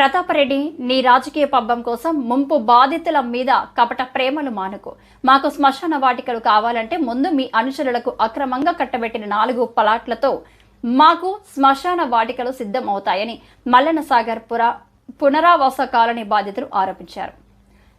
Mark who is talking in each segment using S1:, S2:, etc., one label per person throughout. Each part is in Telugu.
S1: ప్రతాపరెడ్డి నీ రాజకీయ పబ్బం కోసం ముంపు బాధితుల మీద కపట ప్రేమలు మానుకో. మాకు శ్మశాన వాటికలు కావాలంటే ముందు మీ అనుచరులకు అక్రమంగా కట్టబెట్టిన నాలుగు పలాట్లతో మాకు శ్మశాన వాటికలు సిద్ధం అవుతాయని మల్లన్న సాగర్ పుర పునరావాస కాలనీ బాధితులు ఆరోపించారు.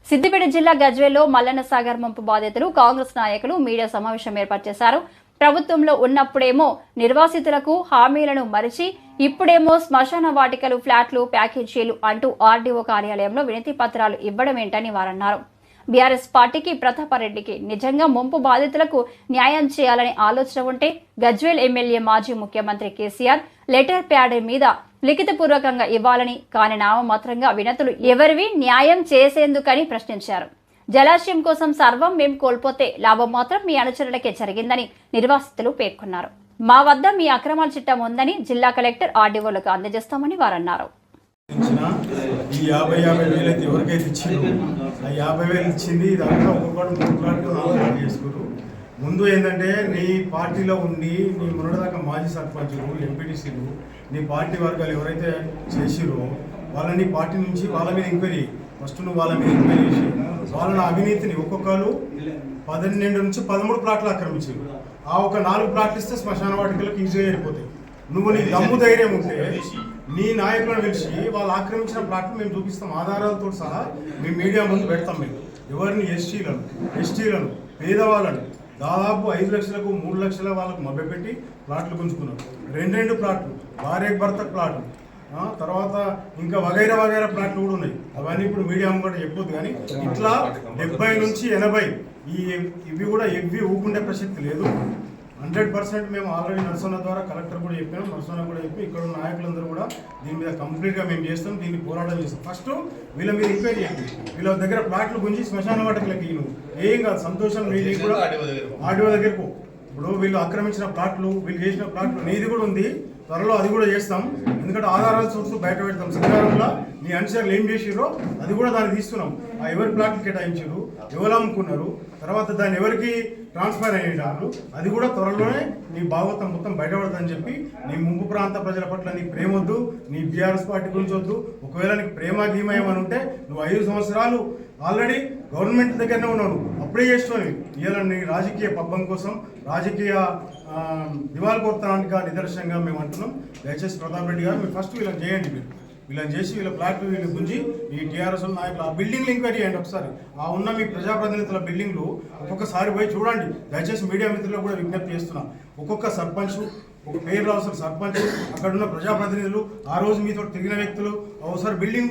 S1: సిద్దిపేట జిల్లా గజ్వేల్లో మల్లన్న సాగర్ ముంపు బాధితులు కాంగ్రెస్ నాయకులు మీడియా సమావేశం ఏర్పాటు చేశారు. ప్రభుత్వంలో ఉన్నప్పుడేమో నిర్వాసితులకు హామీలను మరిచి ఇప్పుడేమో శ్మశాన వాటికలు ఫ్లాట్లు ప్యాకేజీలు అంటూ ఆర్డీఓ కార్యాలయంలో వినతి పత్రాలు ఇవ్వడం ఏంటని వారన్నారు. బీఆర్ఎస్ పార్టీకి ప్రతాపరెడ్డికి నిజంగా ముంపు బాధితులకు న్యాయం చేయాలనే ఆలోచన ఉంటే గజ్వేల్ ఎమ్మెల్యే మాజీ ముఖ్యమంత్రి కేసీఆర్ లెటర్ ప్యాడ్ మీద లిఖితపూర్వకంగా ఇవ్వాలని కాని నామమాత్రంగా వినతులు ఎవరివి న్యాయం చేసేందుకని ప్రశ్నించారు. జలాశయం కోసం సర్వం మేం కోల్పోతే లాభం మాత్రం మీ అనుచరులకే జరిగిందని నిర్వాసితులు పేర్కొన్నారు. మా వద్ద మీ అక్రమాల చిట్టం ఉందని జిల్లా కలెక్టర్ ఆర్డీఓలకు అందజేస్తామని వారన్నారు.
S2: ఇచ్చిన ఈ యాభై యాభై వేలు అయితే ఎవరికైతే ఇచ్చింది ఆ యాభై వేలు ఇచ్చింది ఇదంతా ఒక్కొక్కటి మూడు ప్లాట్లు చేసుకున్నారు ముందు ఏంటంటే నీ పార్టీలో ఉండి నీ మొన్నటిదాకా మాజీ సర్పంచులు ఎంపీటీసీలు నీ పార్టీ వర్గాలు ఎవరైతే చేసిరో వాళ్ళని పార్టీ నుంచి వాళ్ళ మీద ఎంక్వైరీ ఫస్ట్ నువ్వు వాళ్ళ మీద ఎంక్వైరీ చేసి వాళ్ళని అవినీతిని ఒక్కొక్కరు పన్నెండు నుంచి పదమూడు ప్లాట్లు ఆక్రమించారు. ఆ ఒక నాలుగు ప్లాట్లు ఇస్తే శ్మశాన వాటికలకు ఈజీగా వెళ్ళిపోతాయి నువ్వు నీ దమ్ము ధైర్యం ఉంటే నీ నాయకులను పిలిచి వాళ్ళు ఆక్రమించిన ప్లాట్లు మేము చూపిస్తాం. ఆధారాలతో సహా మేము మీడియా ముందు పెడతాం మేము. ఎవరిని? ఎస్టీలను. ఎస్టీలను పేదవాళ్ళను. దాదాపు ఐదు లక్షలకు మూడు లక్షల వాళ్ళకు మభ్యపెట్టి ప్లాట్లు గుంజుకున్నారు. రెండు రెండు ప్లాట్లు భార్య భర్త ప్లాట్లు. తర్వాత ఇంకా వగైరా వగైరా ప్లాట్లు కూడా ఉన్నాయి. అవన్నీ ఇప్పుడు మీడియా కూడా చెప్పొద్దు కానీ ఇట్లా డెబ్బై నుంచి ఎనభై ఈ ఇవి కూడా ఇవి ఊకుండే ప్రసక్తి లేదు. హండ్రెడ్ పర్సెంట్ మేము ఆల్రెడీ నర్సన్న ద్వారా కలెక్టర్ కూడా చెప్పాము నర్సన్న కూడా చెప్పి ఇక్కడ ఉన్న నాయకులందరూ కూడా దీని మీద కంప్లీట్గా మేము చేస్తాం దీన్ని పోరాటం చేస్తాం. ఫస్ట్ వీళ్ళ మీద ఎంక్వైరీ చేయండి. వీళ్ళ దగ్గర ప్లాట్లు గుంజి శ్మశాన వాటికలకి నువ్వు ఏం కాదు సంతోషం నీది కూడా ఆర్డీఓ దగ్గరకు ఇప్పుడు వీళ్ళు ఆక్రమించిన ప్లాట్లు వీళ్ళు చేసిన ప్లాట్లు నీది కూడా ఉంది. త్వరలో అది కూడా చేస్తాం. ఎందుకంటే ఆధారాలు చూస్తూ బయట పెడతాం. శ్రీకారంలో నీ అనుసరులు ఏం చేసిరో అది కూడా దాన్ని తీస్తున్నాం. ఆ ఎవరి ప్లాట్లు కేటాయించారు ఎవరు అమ్ముకున్నారు తర్వాత దాన్ని ఎవరికి ట్రాన్స్ఫర్ అయ్యేటారు అది కూడా త్వరలోనే నీ భాగవతం మొత్తం బయటపడదని చెప్పి నీ ముంపు ప్రాంత ప్రజల పట్ల నీ ప్రేమ వద్దు నీ బీఆర్ఎస్ పార్టీ గురించి వద్దు. ఒకవేళ నీకు ప్రేమ గీమ ఏమని ఉంటే నువ్వు ఐదు సంవత్సరాలు ఆల్రెడీ గవర్నమెంట్ దగ్గరనే ఉన్నావు. అప్పుడే చేస్తున్నావు ఇవాళ నీ రాజకీయ పబ్బం కోసం రాజకీయ ఆ, నిదర్శనంగా మేము అంటున్నాం దయచేసి ప్రతాప్ రెడ్డి గారు మీరు ఫస్ట్ వీళ్ళని చేయండి మీరు. వీళ్ళని చేసి వీళ్ళ ప్లాట్లు వీళ్ళు గుంజి ఈ టీఆర్ఎస్ నాయకులు ఆ బిల్డింగ్లు ఎంక్వైరీ చేయండి ఒకసారి. ఆ ఉన్న మీ ప్రజాప్రతినిధుల బిల్డింగ్లు ఒక్కొక్కసారి పోయి చూడండి. దయచేసి మీడియా మిత్రులకు కూడా విజ్ఞప్తి చేస్తున్నాం. ఒక్కొక్క సర్పంచ్ ఒక పేరు రావాల్సిన సర్పంచ్ అక్కడున్న ప్రజాప్రతినిధులు ఆ రోజు మీతో తిరిగిన వ్యక్తులు ఒకసారి బిల్డింగ్